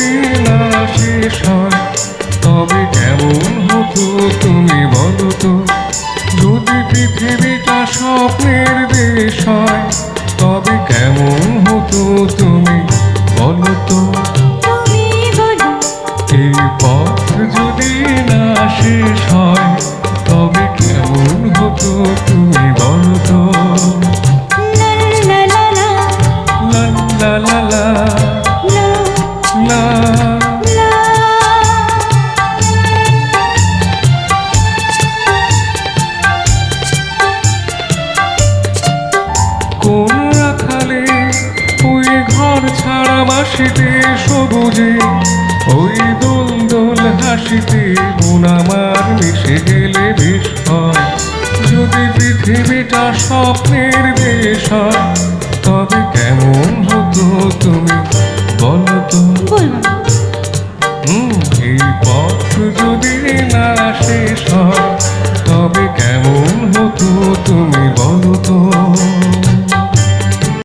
যদি না শেষ হয় তবে কেমন হতো তুমি বলো তো? যদি পৃথিবীটা স্বপ্নের দেশ হয় তবে কেমন হতো তুমি বলো তো? এই যদি না শেষ তবে কেমন হতো ঘর ছাড়া বাসিতে সবুজে ওই দোল দোল হাসিতে মন আমার মিশে গেলে বেশ হয়। যদি পৃথিবীটা স্বপ্নের দেশ হয় তবে কেমন হতো তুমি বলো তো? এই পথ যদি না শেষ হয় তবে কেমন হতো